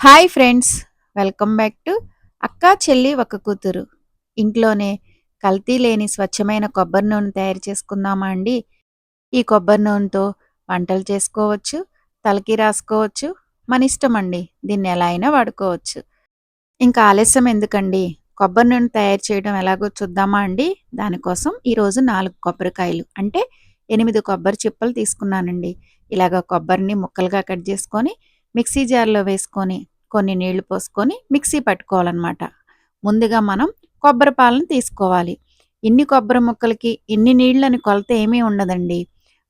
Hi friends welcome back to అక్క చెల్లి ఒక కూతురు. ఇంట్లోనే కల్తీ లేని స్వచ్ఛమైన కొబ్బరి నూనె తయారు చేసుకుందామా అండి? ఈ కొబ్బరి నూనెతో వంటలు చేసుకోవచ్చు తలకి రాసుకోవచ్చు మన ఇష్టం అండి. దీన్ని ఎలా అయినా వాడుకోవచ్చు. ఇంకా ఆలస్యం ఎందుకండి? కొబ్బరి నూనె తయారు చేయడం ఎలాగో చూద్దామా అండి? దానికోసం ఈరోజు నాలుగు కొబ్బరికాయలు అంటే ఎనిమిది కొబ్బరి చిప్పలు తీసుకున్నానండి. ఇలాగ కొబ్బరిని ముక్కలుగా కట్ చేసుకొని మిక్సీ జార్లో వేసుకొని కొన్ని నీళ్ళు పోసుకొని మిక్సీ పట్టుకోవాలన్నమాట. ముందుగా మనం కొబ్బరి పాలను తీసుకోవాలి. ఇన్ని కొబ్బరి ముక్కలకి ఇన్ని నీళ్ళని కొలత ఏమీ ఉండదండి.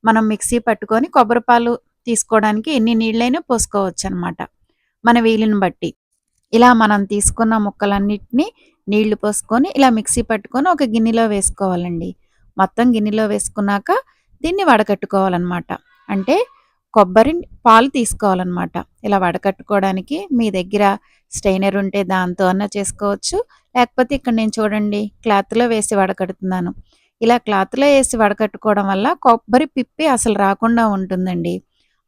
మనం మిక్సీ పట్టుకొని కొబ్బరి పాలు తీసుకోవడానికి ఎన్ని నీళ్ళైనా పోసుకోవచ్చు అనమాట మన వీలుని బట్టి. ఇలా మనం తీసుకున్న ముక్కలన్నిటినీ నీళ్ళు పోసుకొని ఇలా మిక్సీ పట్టుకొని ఒక గిన్నెలో వేసుకోవాలండి. మొత్తం గిన్నెలో వేసుకున్నాక దీన్ని వడకట్టుకోవాలన్నమాట. అంటే కొబ్బరి పాలు తీసుకోవాలన్నమాట. ఇలా వడకట్టుకోవడానికి మీ దగ్గర స్టైనర్ ఉంటే దాంతో అన్న చేసుకోవచ్చు. లేకపోతే ఇక్కడ నేను చూడండి క్లాత్లో వేసి వడకడుతున్నాను. ఇలా క్లాత్లో వేసి వడకట్టుకోవడం వల్ల కొబ్బరి పిప్పి అసలు రాకుండా ఉంటుందండి.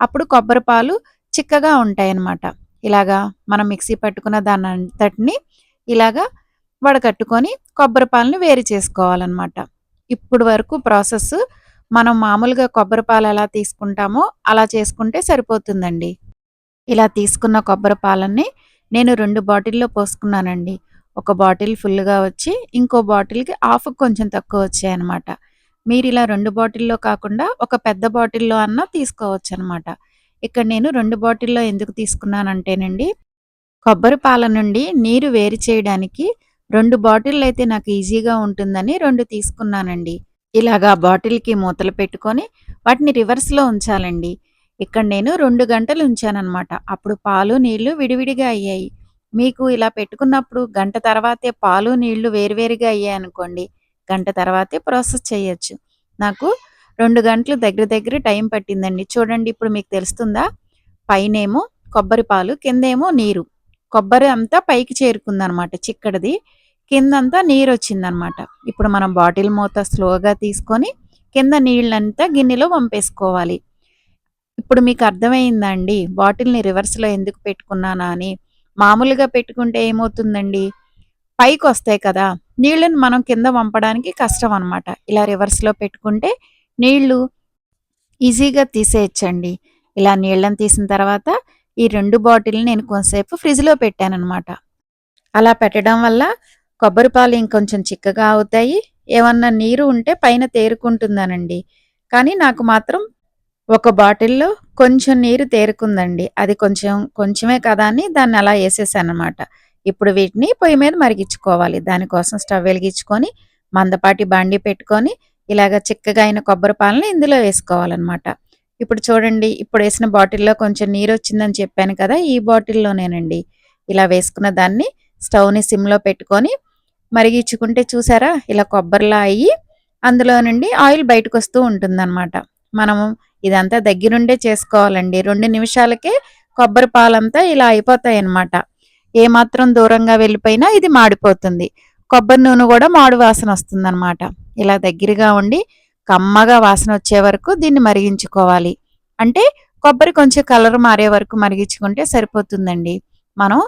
అప్పుడు కొబ్బరి పాలు చిక్కగా ఉంటాయి అన్నమాట ఇలాగా మనం మిక్సీ పట్టుకున్న దాని అంతటిని ఇలాగా వడకట్టుకొని కొబ్బరి పాలను వేరు చేసుకోవాలన్నమాట. ఇప్పుడు వరకు ప్రాసెస్ మనం మామూలుగా కొబ్బరి పాలు ఎలా తీసుకుంటామో అలా చేసుకుంటే సరిపోతుందండి. ఇలా తీసుకున్న కొబ్బరి పాలన్నీ నేను రెండు బాటిల్లో పోసుకున్నానండి. ఒక బాటిల్ ఫుల్గా వచ్చి ఇంకో బాటిల్కి హాఫ్ కొంచెం తక్కువ వచ్చాయన్నమాట. మీరు ఇలా రెండు బాటిల్లో కాకుండా ఒక పెద్ద బాటిల్లో అన్నా తీసుకోవచ్చు అనమాట ఇక్కడ నేను రెండు బాటిల్లో ఎందుకు తీసుకున్నానంటేనండి కొబ్బరి పాల నుండి నీరు వేరు చేయడానికి రెండు బాటిల్ అయితే నాకు ఈజీగా ఉంటుందని రెండు తీసుకున్నానండి. ఇలాగా బాటిల్కి మూతలు పెట్టుకొని వాటిని రివర్స్లో ఉంచాలండి. ఇక్కడ నేను రెండు గంటలు ఉంచానన్నమాట. అప్పుడు పాలు నీళ్ళు విడివిడిగా అయ్యాయి. మీకు ఇలా పెట్టుకున్నప్పుడు గంట తర్వాతే పాలు నీళ్ళు వేరువేరుగా అయ్యాయి అనుకోండి గంట తర్వాతే ప్రాసెస్ చేయొచ్చు. నాకు రెండు గంటలు దగ్గర దగ్గర టైం పట్టిందండి. చూడండి ఇప్పుడు మీకు తెలుస్తుందా? పైనేమో కొబ్బరి పాలు కిందేమో నీరు. కొబ్బరి అంతా పైకి చేరుకుందనమాట చిక్కడిది. కిందంతా నీరు వచ్చిందనమాట ఇప్పుడు మనం బాటిల్ మూత స్లోగా తీసుకొని కింద నీళ్ళంతా గిన్నెలో పంపేసుకోవాలి ఇప్పుడు మీకు అర్థమైందండి బాటిల్ని రివర్స్లో ఎందుకు పెట్టుకున్నానా అని. మామూలుగా పెట్టుకుంటే ఏమవుతుందండి? పైకి వస్తాయి కదా నీళ్ళని మనం కింద పంపడానికి కష్టం అనమాట ఇలా రివర్స్లో పెట్టుకుంటే నీళ్ళు ఈజీగా తీసేయచ్చండి. ఇలా నీళ్ళని తీసిన తర్వాత ఈ రెండు బాటిల్ని నేను కొంతసేపు ఫ్రిడ్జ్లో పెట్టానమాట అలా పెట్టడం వల్ల కొబ్బరి పాలు ఇంకొంచెం చిక్కగా అవుతాయి. ఏమన్నా నీరు ఉంటే పైన తేరుకుంటుందనండి. కానీ నాకు మాత్రం ఒక బాటిల్లో కొంచెం నీరు తేరుకుందండి. అది కొంచెం కొంచెమే కదా అని దాన్ని అలా వేసేసానమాట. ఇప్పుడు వీటిని పొయ్యి మీద మరిగించుకోవాలి. దానికోసం స్టవ్ వెలిగించుకొని మందపాటి బాండి పెట్టుకొని ఇలాగ చిక్కగా అయిన కొబ్బరి పాలని ఇందులో వేసుకోవాలన్నమాట. ఇప్పుడు చూడండి ఇప్పుడు వేసిన బాటిల్లో కొంచెం నీరు వచ్చిందని చెప్పాను కదా ఈ బాటిల్లోనేనండి. ఇలా వేసుకున్న దాన్ని స్టవ్ని సిమ్లో పెట్టుకొని మరిగించుకుంటే చూసారా? ఇలా కొబ్బరిలా అయ్యి అందులో నుండి ఆయిల్ బయటకు వస్తూ ఉంటుందన్నమాట. మనము ఇదంతా దగ్గరుండే చేసుకోవాలండి. రెండు నిమిషాలకే కొబ్బరి పాలంతా ఇలా అయిపోతాయి అన్నమాట ఏమాత్రం దూరంగా వెళ్ళిపోయినా ఇది మాడిపోతుంది. కొబ్బరి నూనె కూడా మాడు వాసన వస్తుందన్నమాట. ఇలా దగ్గరగా ఉండి కమ్మగా వాసన వచ్చే వరకు దీన్ని మరిగించుకోవాలి. అంటే కొబ్బరి కొంచెం కలర్ మారే వరకు మరిగించుకుంటే సరిపోతుందండి. మనం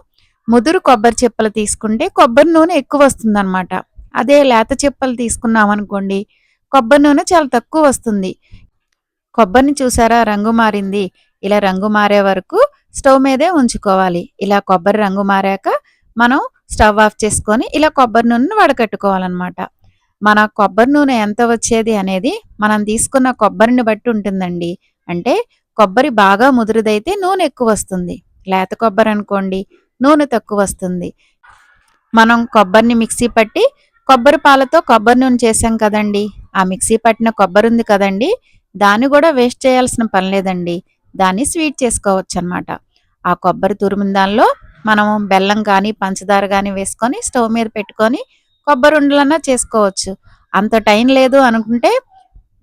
ముదురు కొబ్బరి చెప్పలు తీసుకుంటే కొబ్బరి నూనె ఎక్కువ వస్తుంది అనమాట అదే లేత చెప్పలు తీసుకున్నాం అనుకోండి కొబ్బరి నూనె చాలా తక్కువ వస్తుంది. కొబ్బరిని చూసారా? రంగు మారింది. ఇలా రంగు మారే వరకు స్టవ్ మీదే ఉంచుకోవాలి. ఇలా కొబ్బరి రంగు మారాక మనం స్టవ్ ఆఫ్ చేసుకొని ఇలా కొబ్బరి నూనెను వడకట్టుకోవాలన్నమాట. మన కొబ్బరి నూనె ఎంత వచ్చేది అనేది మనం తీసుకున్న కొబ్బరిని బట్టి ఉంటుందండి. అంటే కొబ్బరి బాగా ముదురుదైతే నూనె ఎక్కువ వస్తుంది. లేత కొబ్బరి అనుకోండి నూనె తక్కువ వస్తుంది. మనం కొబ్బరిని మిక్సీ పట్టి కొబ్బరి పాలతో కొబ్బరి నూనె చేసాం కదండి. ఆ మిక్సీ పట్టిన కొబ్బరి ఉంది కదండి. దాన్ని కూడా వేస్ట్ చేయాల్సిన పని లేదండి. దాన్ని స్వీట్ చేసుకోవచ్చు అనమాట ఆ కొబ్బరి తురుము దానిలో మనము బెల్లం కానీ పంచదార కానీ వేసుకొని స్టవ్ మీద పెట్టుకొని కొబ్బరి ఉండలన్నా చేసుకోవచ్చు. అంత టైం లేదు అనుకుంటే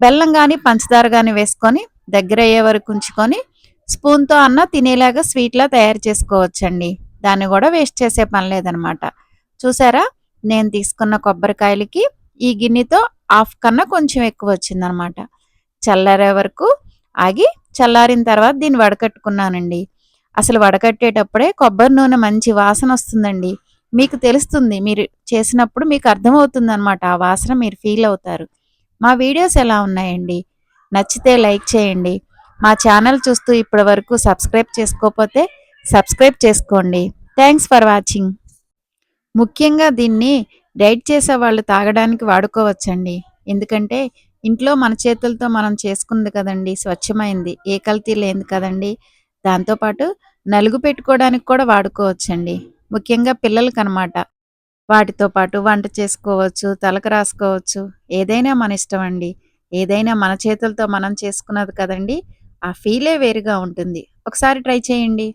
బెల్లం కానీ పంచదార కానీ వేసుకొని దగ్గర అయ్యే వరకు ఉంచుకొని స్పూన్తో అన్న తినేలాగా స్వీట్లా తయారు చేసుకోవచ్చండి. దాన్ని కూడా వేస్ట్ చేసే పని లేదనమాట. చూసారా? నేను తీసుకున్న కొబ్బరికాయలకి ఈ గిన్నెతో హాఫ్ కన్నా కొంచెం ఎక్కువ వచ్చిందనమాట. చల్లారే వరకు ఆగి చల్లారిన తర్వాత దీన్ని వడకట్టుకున్నానండి. అసలు వడకట్టేటప్పుడే కొబ్బరి నూనె మంచి వాసన వస్తుందండి. మీకు తెలుస్తుంది మీరు చేసినప్పుడు మీకు అర్థమవుతుంది అనమాట ఆ వాసన మీరు ఫీల్ అవుతారు. మా వీడియోస్ ఎలా ఉన్నాయండి? నచ్చితే లైక్ చేయండి. మా ఛానల్ చూస్తూ ఇప్పటి వరకు సబ్స్క్రైబ్ చేసుకోకపోతే సబ్స్క్రైబ్ చేసుకోండి. థ్యాంక్స్ ఫర్ వాచింగ్ ముఖ్యంగా దీన్ని డైట్ చేసే వాళ్ళు తాగడానికి వాడుకోవచ్చండి. ఎందుకంటే ఇంట్లో మన చేతులతో మనం చేసుకుంది కదండి స్వచ్ఛమైంది. ఏ కల్తీ లేదు కదండి. దాంతోపాటు నలుగు పెట్టుకోవడానికి కూడా వాడుకోవచ్చండి. ముఖ్యంగా పిల్లలకి అనమాట వాటితో పాటు వంట చేసుకోవచ్చు తలకు రాసుకోవచ్చు. ఏదైనా మన ఇష్టం అండి ఏదైనా మన చేతులతో మనం చేసుకున్నది కదండి ఆ ఫీలే వేరుగా ఉంటుంది. ఒకసారి ట్రై చేయండి.